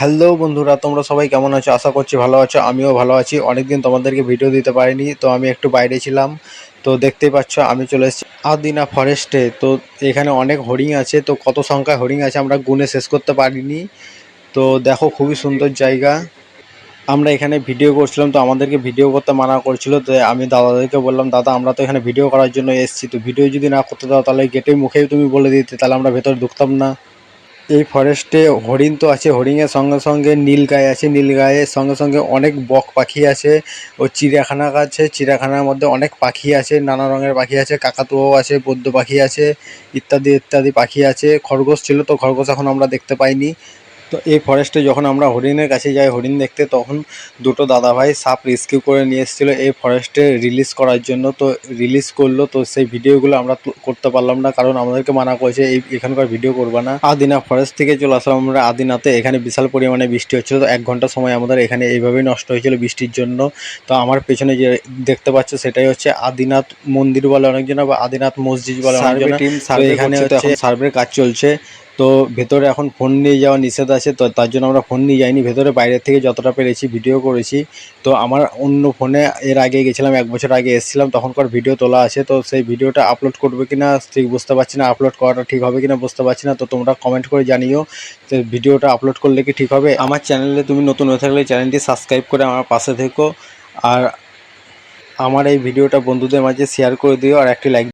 Hello বন্ধুরা, তোমরা সবাই কেমন আছো? আশা করছি ভালো আছো, আমিও ভালো আছি। অনেকদিন তোমাদেরকে ভিডিও দিতে পারিনি, তো আমি একটু বাইরে ছিলাম। তো দেখতেই পাচ্ছ, আমি চলে এসেছি আদিনা ফরেস্টে তো এখানে অনেক হরিণ আছে, তো কত সংখ্যায় হরিণ আছে আমরা গুনে শেষ করতে পারিনি। তো দেখো, খুবই সুন্দর জায়গা। আমরা এখানে ভিডিও করছিলাম, তো আমাদেরকে ভিডিও করতে মানা করছিল, তো আমি দাদাদেরকে বললাম, দাদা, আমরা তো এখানে ভিডিও করার জন্য এসেছি। তো ভিডিও যদি না করতে দাও, তাহলে গেটের মুখেই তুমি বলে দিতে, তাহলে আমরা ভেতরে ঢুকতাম না। এই ফরেস্টে হরিণ তো আছে, হরিণের সঙ্গে সঙ্গে নীল গায়ে আছে, নীল গায়ের সঙ্গে সঙ্গে অনেক বক পাখি আছে ও চিড়িয়াখানা আছে, চিড়িয়াখানার মধ্যে অনেক পাখি আছে, নানা রঙের পাখি আছে, কাকাতুয়াও আছে বদ্য পাখি আছে, ইত্যাদি ইত্যাদি পাখি আছে। খরগোশ ছিল তো খরগোশ এখন আমরা দেখতে পাইনি। তো এই ফরেস্টে যখন আমরা হরিণের কাছে যাই হরিণ দেখতে তখন দুটো দাদাভাই সাপ রেস্কিউ করে নিয়ে এসেছিল এই ফরেস্টে রিলিজ করার জন্য। তো রিলিজ করল তো সেই ভিডিওগুলো আমরা করতে পারলাম না কারণ আমাদেরকে মানা করেছে এই এখানকার ভিডিও করবা না। আদিনা ফরেস্ট থেকে চলে আসলাম আমরা আদিনাতে এখানে বিশাল পরিমাণে বৃষ্টি হচ্ছিল তো এক ঘণ্টা সময় আমাদের এখানে এইভাবেই নষ্ট হয়েছিল বৃষ্টির জন্য। তো আমার পেছনে যে দেখতে পাচ্ছ সেটাই হচ্ছে আদিনাথ মন্দির বলে অনেকজন বা আদিনাথ মসজিদ বলে অনেকজন। এখানে হচ্ছে সার্ভের কাজ চলছে। তো ভেতরে এখন ফোন নিয়ে যাওয়া নিষেধ আছে, তো তার জন্য আমরা ফোন নিয়ে যাইনি। ভেতরে বাইরে থেকে যতটা পেরেছি ভিডিও করেছি। তো আমার অন্য ফোনে এর আগে গেছিলাম, এক বছর আগে এসেছিলাম, তখনকার ভিডিও তোলা আছে। তো সেই ভিডিওটা আপলোড করবে কি না ঠিক বুঝতে পারছি না আপলোড করাটা ঠিক হবে কি না বুঝতে পারছি না। তো তোমরা কমেন্ট করে জানিও যে ভিডিওটা আপলোড করলে কি ঠিক হবে। আমার চ্যানেলে তুমি নতুন হয়ে থাকলে চ্যানেলটি সাবস্ক্রাইব করে আমার পাশে থেকো। আর আমার এই ভিডিওটা বন্ধুদের মাঝে শেয়ার করে দিও, আর একটি লাইক